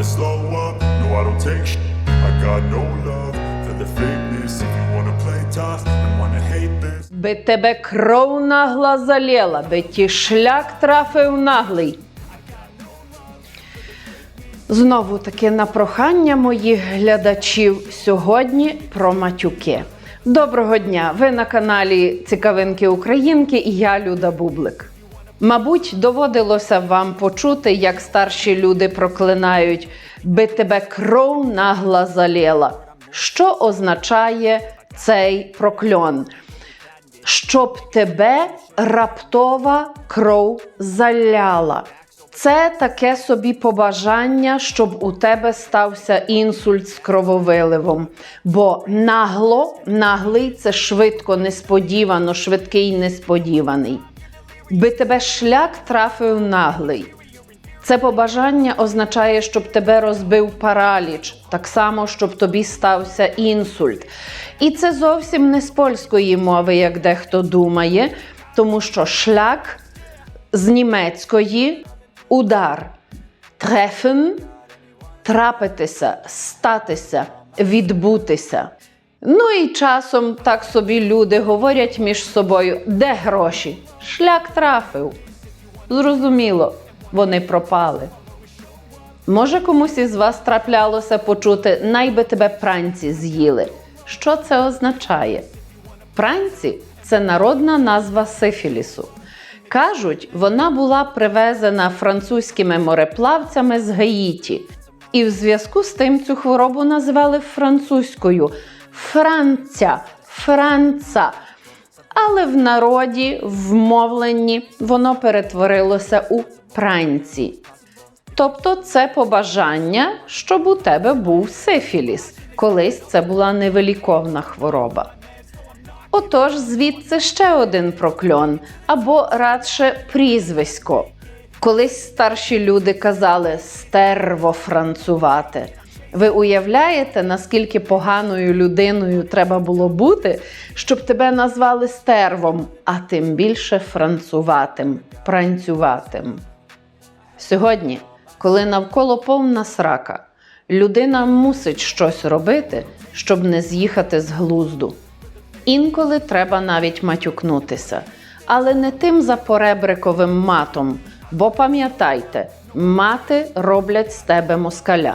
never slow up. No, I don't take sh- I got no love for the fakeness. If you wanna play tough and wanna hate this. Би тебе кров нагла залєла, би ті шлях трафив наглий. Знову таки на прохання моїх глядачів сьогодні про матюки. Доброго дня! Ви на каналі Цікавинки Українки і я Люда Бублик. Мабуть, доводилося вам почути, як старші люди проклинають би тебе кров нагла залєла. Що означає цей прокльон? щоб тебе раптова кров заляла. Це таке собі побажання, щоб у тебе стався інсульт з крововиливом. Бо нагло, наглий це швидко, несподівано, швидкий, несподіваний. Би тебе шлях трафив наглий. Це побажання означає, щоб тебе розбив параліч, так само, щоб тобі стався інсульт. І це зовсім не з польської мови, як дехто думає, тому що шлях з німецької удар, трефен трапитися, статися, відбутися. Ну і часом так собі люди говорять між собою, де гроші? Шлях трафив. Зрозуміло, вони пропали. Може, комусь із вас траплялося почути, найби тебе пранці з'їли. Що це означає? Пранці це народна назва сифілісу. Кажуть, вона була привезена французькими мореплавцями з Гаїті. І в зв'язку з тим цю хворобу називали французькою Франця, Франца. Але в народі, в мовленні, воно перетворилося у пранці. Тобто це побажання, щоб у тебе був сифіліс. Колись це була невиліковна хвороба. Отож, звідси ще один прокльон, або радше прізвисько. Колись старші люди казали стерво францувати. Ви уявляєте, наскільки поганою людиною треба було бути, щоб тебе назвали стервом, а тим більше француватим, пранцюватим. Сьогодні, коли навколо повна срака, людина мусить щось робити, щоб не з'їхати з глузду. Інколи треба навіть матюкнутися, але не тим запоребриковим матом, бо пам'ятайте, мати роблять з тебе москаля.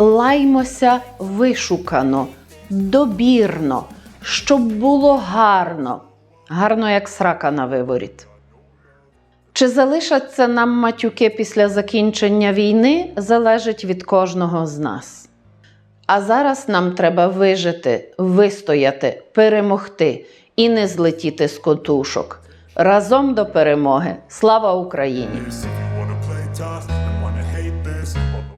Лаймося вишукано, добірно, щоб було гарно, гарно як срака на виворіт. Чи залишаться нам матюки після закінчення війни, залежить від кожного з нас. А зараз нам треба вижити, вистояти, перемогти і не злетіти з котушок. Разом до перемоги. Слава Україні!